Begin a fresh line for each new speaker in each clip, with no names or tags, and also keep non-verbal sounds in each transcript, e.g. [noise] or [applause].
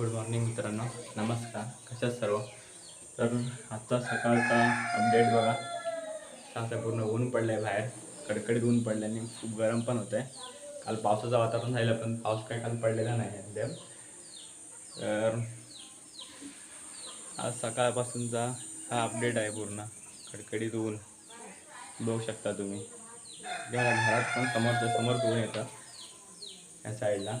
Good morning मित्रांनो. नमस्कार. कशात सर्व? तर आजचा सकाळचा अपडेट बघा. आता पूर्ण ऊन पडलं आहे बाहेर. कडकडीत ऊन पडलं आणि खूप गरम पण होतं आहे काल पावसाचं वातावरण राहिलं पण पाऊस काही काल पडलेला नाही आहे. तर आज सकाळपासूनचा हा अपडेट आहे पूर्ण. कडकडीत ऊन. बघू शकता तुम्ही. घरात पण समोरच्या समोर ऊन येतं या साईडला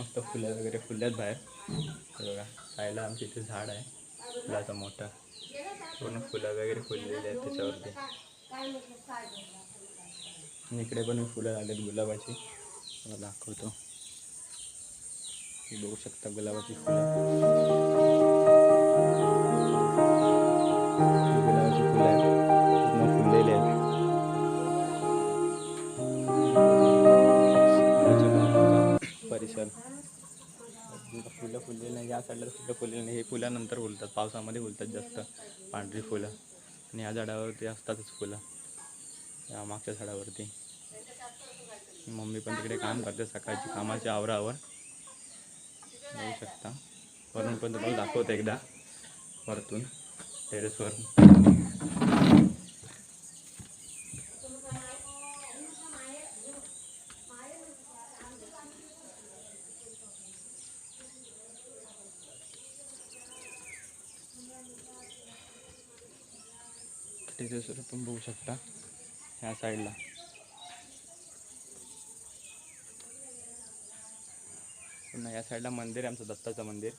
मस्त फुलं वगैरे फुलल्यात बाहेर. बघा साईडला आमच्या इथे झाड आहे. फुलाचं मोठं. पूर्ण फुलं वगैरे फुललेली आहेत त्याच्यावरती. आणि इकडे पण फुलं आलेत गुलाबाची. मला दाखवतो. हे बघू शकता गुलाबाची फुलं. फुलानंतर फुलतात पावसामध्ये फुलतात जास्त पांढरी फुलं. आणि या झाडावरती असतातच फुलं. या मागच्या झाडावरती. मम्मी पण तिकडे काम करते सकाळची कामाच्या आवरावर. बघू शकता. वरून पण तुम्हाला दाखवतो एकदा. वरतून टेरेसवरून टेरेसवर पण बघू शकता ह्या साईडला पुन्हा या साईडला मंदिर आहे आमचं दत्ताचं मंदिर.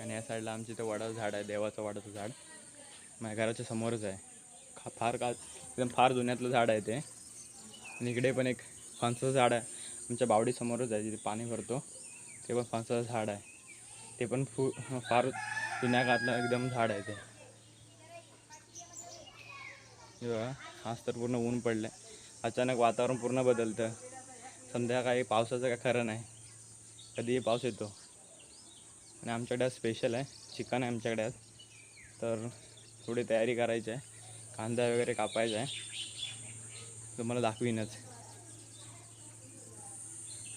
आणि या साईडला आमच्या इथं वडाचं झाड आहे देवाचं वडाचं झाड. माझ्या घराच्या समोरच आहे. खा फार का एकदम फार जुन्यातलं झाड आहे ते. आणि इकडे पण एक फणसाचं झाड आहे. आमच्या बावडीसमोरच आहे जिथे पाणी भरतो. ते पण फणसाचं झाड आहे. ते पण फु फार जुन्या काळातलं एकदम झाड आहे ते. बघा आज तर पूर्ण ऊन पडलं आहे अचानक वातावरण पूर्ण बदलतं. संध्याकाळी पावसाचं काय खरं नाही. कधीही पाऊस येतो. आणि आमच्याकडे आज स्पेशल आहे. चिकन आहे आमच्याकडे आज. तर थोडी तयारी करायची आहे. कांदा वगैरे कापायचा आहे. तुम्हाला दाखवीनच.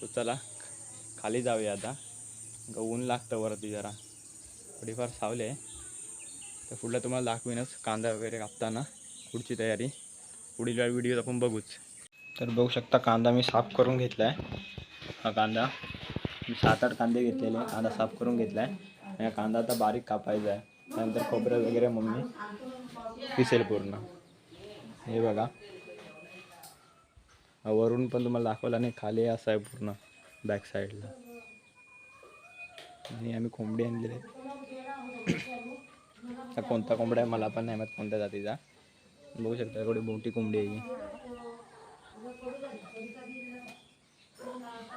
तर चला खाली जाऊया आता. ऊन लागतं वरती जरा. थोडीफार सावली आहे. तर पुढलं तुम्हाला दाखवीनच कांदा वगैरे कापताना पुढची तयारी. पुढील व्हिडिओ आपण बघूच. तर बघू शकता कांदा मी साफ करून घेतला आहे हा कांदा मी सात आठ कांदे घेतलेले आहे. कांदा साफ करून घेतला आहे या कांदा आता बारीक कापायचा आहे. त्यानंतर खोबरं वगैरे मम्मी पिसेल पूर्ण. हे बघा. वरून पण तुम्हाला दाखवलं आणि खाली असं आहे पूर्ण बॅक साईडला. आणि आम्ही कोंबडी आणलेले आहेत [coughs] कोणता कोंबडा आहे मला पण नाही माहीत कोणत्या जातीचा. बघू शकता थोडी मोठी कोंबडी आहे ही.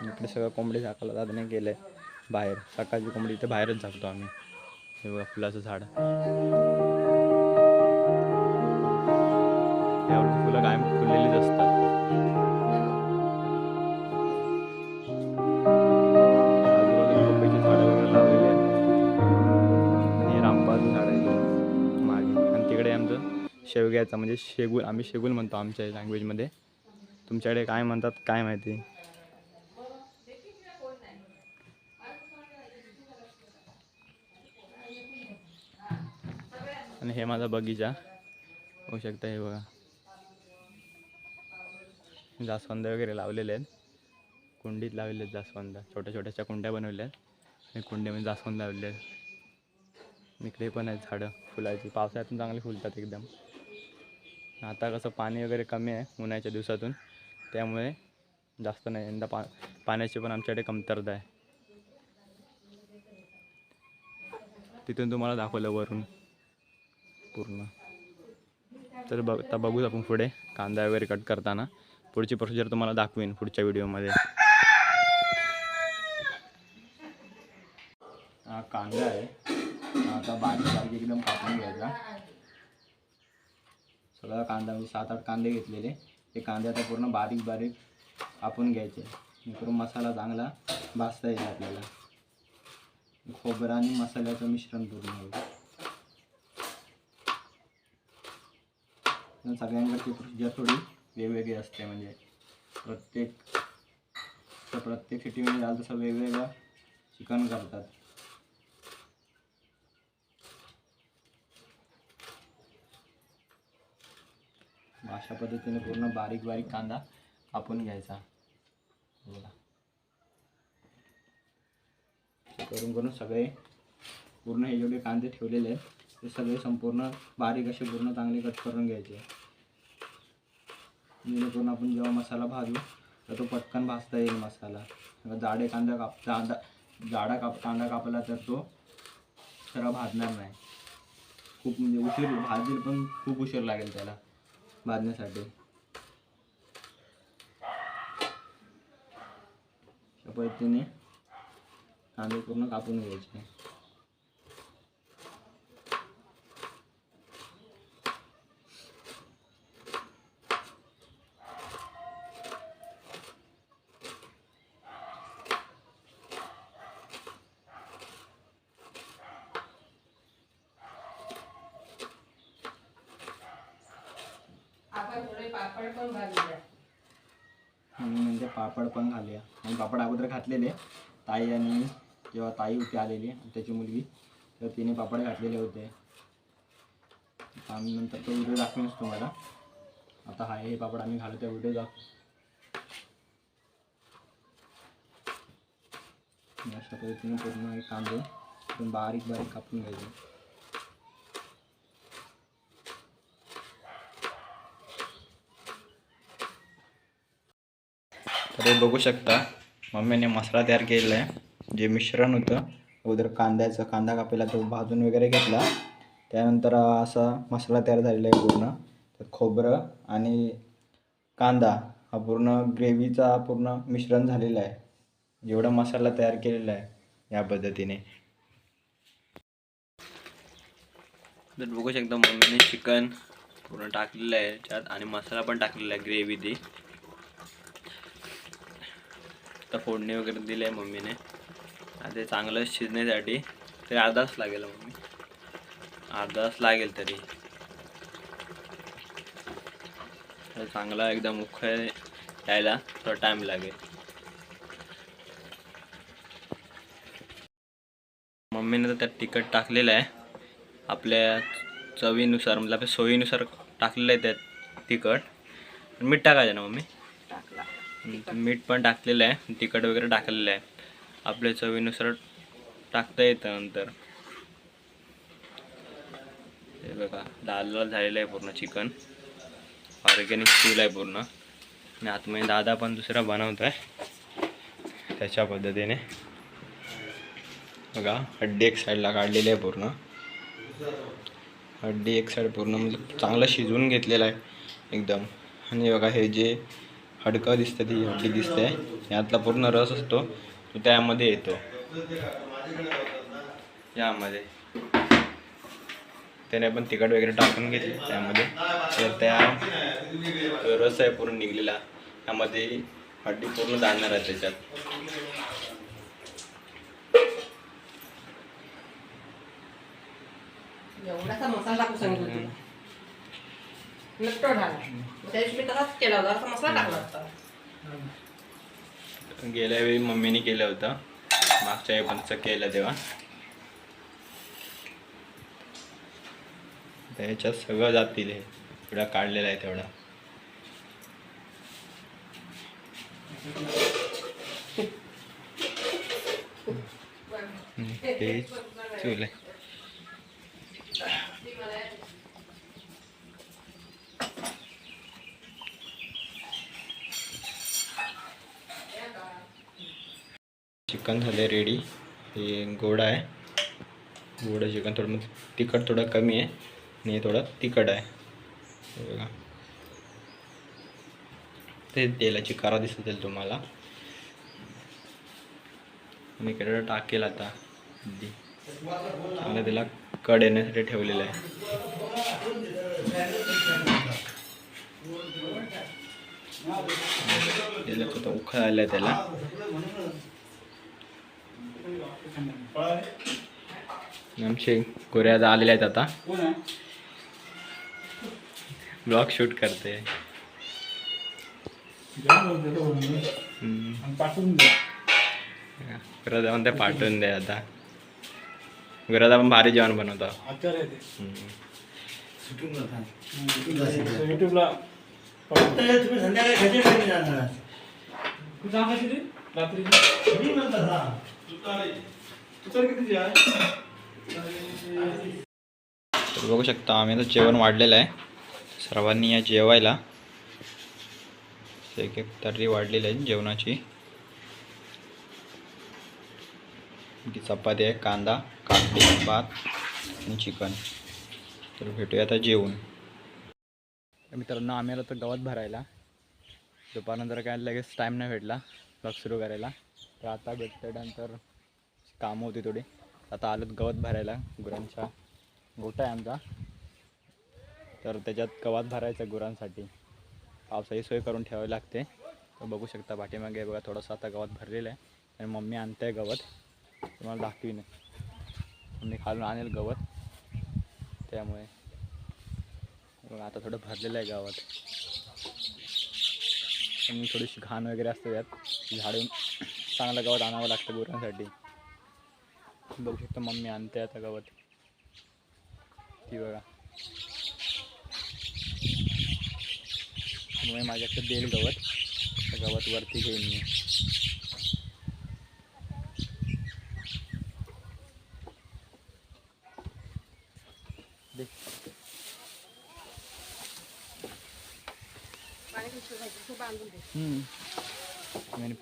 इकडे सगळं कोंबडी झाकायला दादाने केलं आहे बाहेर. सकाळची कोंबडी इथे बाहेरच झाकतो आम्ही. हे बघा फुलाचं झाड. शेवग्याचं म्हणजे शेगुल आम्ही शेगुल म्हणतो आमच्या लँग्वेजमध्ये तुमच्याकडे काय म्हणतात काय माहिती? आणि हे माझा बगीचा. होऊ शकता हे बघा. जास्वंद वगैरे लावलेले आहेत. कुंडीत लावलेले आहेत जास्वंद. छोट्या छोट्याशा कुंड्या बनवल्या आहेत. आणि कुंड्यामध्ये जास्वंद लावलेले आहेत. इकडे पण आहेत झाडं फुलाची पावसाळ्यातून चांगली फुलतात एकदम. आता कसं पाणी वगैरे कमी आहे उन्हाळ्याच्या दिवसातून त्यामुळे जास्त नाही. यंदा पा पाण्याची पण आमच्याकडे कमतरता आहे. तिथून तुम्हाला दाखवलं वरून. पूर्ण. तर बघ आता बघूच आपण पुढे कांदा वगैरे कट करताना. पुढची प्रोसिजर तुम्हाला दाखवीन पुढच्या व्हिडिओमध्ये. हा कांदा आहे. आता बारीक बारीक एकदम कापून घ्यायचा. सगळा कांदा म्हणजे सात आठ कांदे घेतलेले. ते कांदे आता पूर्ण बारीक बारीक कापून घ्यायचे. करून मसाला चांगला भाजता येईल आपल्याला. खोबरं आणि मसाल्याचं मिश्रण करून घ्यायचं. सगळ्यांकडची प्रोसिजर थोडी वेगवेगळी असते म्हणजे प्रत्येक तर प्रत्येक सिटीमध्ये जाल तसं वेगवेगळं चिकन करतात. अशा पद्धतीने पूर्ण बारीक बारीक कांदा कापून घ्यायचा. बघा. करून करून सगळे पूर्ण हे जेवढे कांदे ठेवलेले आहेत. ते सगळे संपूर्ण बारीक असे पूर्ण चांगले कट करून घ्यायचे. जेणेकरून आपण जेव्हा मसाला भाजू तर तो पटकन भाजता येईल मसाला. जाडे कांदा काप कांदा जाडा काप कांदा कापला तर तो सरळ भाजणार नाही. खूप म्हणजे उशीर भाजेल पण खूप उशीर लागेल त्याला. बांधण्यासाठी. अशा पद्धतीने कांदे पूर्ण कापून घ्यायचे.
पापड पण
घालूया. म्हणजे पापड पण घालूया. आणि पापड अगोदर घातलेले. ताई आणि जेव्हा ताई होती आलेली त्याची मुलगी तर तिने पापड घातलेले होते. आम्ही नंतर तो व्हिडिओ दाखवेनच तुम्हाला. आता हा हे पापड आम्ही घालू त्या व्हिडिओ दाखवू अशा पद्धतीने पूर्ण हे कांदे बारीक बारीक कापून घ्यायचे. इकडे बघू शकता. मम्मीने मसाला तयार केलेला आहे. जे मिश्रण होतं अगोदर कांद्याचं कांदा कापलेला तो भाजून वगैरे घेतला. त्यानंतर असा मसाला तयार झालेला आहे पूर्ण. तर खोबरं आणि कांदा हा पूर्ण ग्रेव्हीचा पूर्ण मिश्रण झालेला आहे. जेवढा मसाला तयार केलेला आहे या पद्धतीने. तर बघू शकता मम्मीने चिकन पूर्ण टाकलेलं आहे. त्यात आणि मसाला पण टाकलेला आहे ग्रेव्ही ती. आता फोडणी वगैरे दिली आहे मम्मीने. आता ते चांगलं शिजण्यासाठी तरी अर्धाच लागेल हो मम्मी. अर्धा तास लागेल तरी. चांगला एकदम उखळ यायला थोडा टाईम लागेल. मम्मीने तर त्यात तिखट टाकलेलं आहे. आपल्या चवीनुसार म्हणजे आपल्या सोयीनुसार टाकलेलं आहे त्यात तिखट. मीठ टाकायचं ना मम्मी?
टाकला.
मीठ पण टाकलेलं आहे. तिखट वगैरे टाकलेलं आहे. आपल्या चवीनुसार टाकता येतं नंतर. हे बघा लाल लाल झालेलं आहे पूर्ण चिकन. ऑर्गॅनिक स्टील आहे पूर्ण. आणि आतमध्ये दादा पण दुसरा बनवत आहे त्याच्या पद्धतीने. बघा हड्डी एक साईडला काढलेली आहे पूर्ण. हड्डी एक साईड पूर्ण म्हणजे चांगलं शिजवून घेतलेलं आहे. एकदम. आणि बघा हे जे हडकं दिसतं ती हड्डी दिसते. यातला पूर्ण रस असतो तो त्यामध्ये येतो. यामध्ये. त्याने पण तिखट वगैरे टाकून घेतले त्यामध्ये. तर त्या रस आहे पूर्ण निघलेला. त्यामध्ये हड्डी पूर्ण जाणार आहे त्याच्यात.
एवढासा मसाला टाकू सांगितलं होतं नक्की झाला त्या दिवशी मी तसाच केला होता असा मसाला टाकला
गेल्या वेळी मम्मीने केलं होतं. मागच्या तसं केलं तेव्हा. त्याच्यात सगळं जातील हे. एवढा काढलेला आहे तेवढा. [laughs] हम्म, ते चूल आहे चिकन झाले रेडी हे गोड आहे. गोड चिकन थोडं म्हणजे तिखट थोडं कमी आहे आणि हे थोडं तिखट आहे. बघा. ते तेलाची कारा दिसत तुम्हाला. आणि इकडे टाकेल आता. चांगलं त्याला कड येण्यासाठी ठेवलेलं आहे. त्याला उखळ आलं आहे त्याला. आमचे गोऱ्या आलेले आहेत आता. ब्लॉग शूट करते. हम्म.
पाठवून द्या
विराज म्हणते पाठवून दे आता. विराज आपण भारी जेवण बनवतो.
युट्यूबला
संध्याकाळी
तर
बघू शकता आम्ही आता जेवण वाढलेलं आहे. सर्वांनी या जेवायला. एक एक तर्री वाढलेली आहे जेवणाची. चपाती आहे कांदा काकडी भात आणि चिकन. तर भेटूया आता जेवण मित्रांनो आम्ही आलो तर गवत भरायला. दुपारनंतर काय लगेच टाईम नाही भेटला. ब्लॉग सुरू करायला. तर आता भेटल्यानंतर कामं होती थोडी. आता आलोत गवत भरायला. गुरांचा गोठा आहे आमचा. तर त्याच्यात गवत भरायचं गुरांसाठी. पावसाची सोय करून ठेवावी लागते. तर बघू शकता पाठीमागे बघा थोडंसं आता गवत भरलेलं आहे. आणि मम्मी आणते गवत. तुम्हाला दाखवीन. मम्मी खालून आणेल गवत. त्यामुळे. आता थोडं भरलेलं आहे गावात. आणि थोडीशी घाण वगैरे असते त्यात. झाडून चांगलं गवत आणावं लागतं गुरांसाठी. बघू शकता मम्मी आणते आता गवत. ती बघा. त्यामुळे माझ्याकडे देईल गवत. त्या गवत वरती घेईन मी.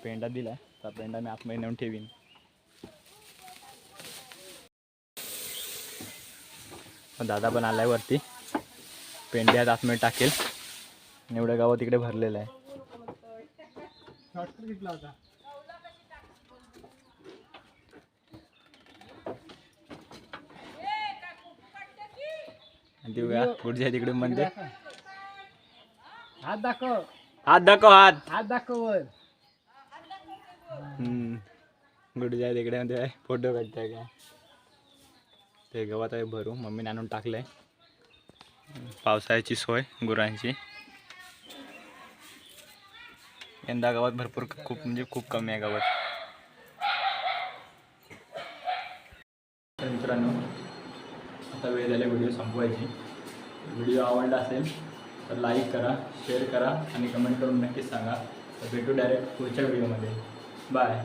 पेंडा दिला तर पेंडा मी आतमध्ये नेऊन ठेवीन. दादा पण आलाय वरती. पेंड्या आतमध्ये टाकेल. एवढं गावात तिकडे भरलेलं आहे. बघा पुढच्या तिकडे म्हणजे
हात दाखव.
हात दाखव हात.
हात दाखव वर.
गुडच्या तिकडे म्हणजे फोटो काढताय का? ते गवत आहे भरू मम्मीने आणून टाकलंय. पावसाळ्याची सोय गुरांची. यंदा गावात भरपूर खूप म्हणजे खूप कमी आहे गावात. तर मित्रांनो आता वेळ झाला व्हिडिओ संपवायची. व्हिडिओ आवडला असेल तर लाईक करा शेअर करा आणि कमेंट करून नक्कीच सांगा. तर भेटू डायरेक्ट पुढच्या व्हिडिओमध्ये बाय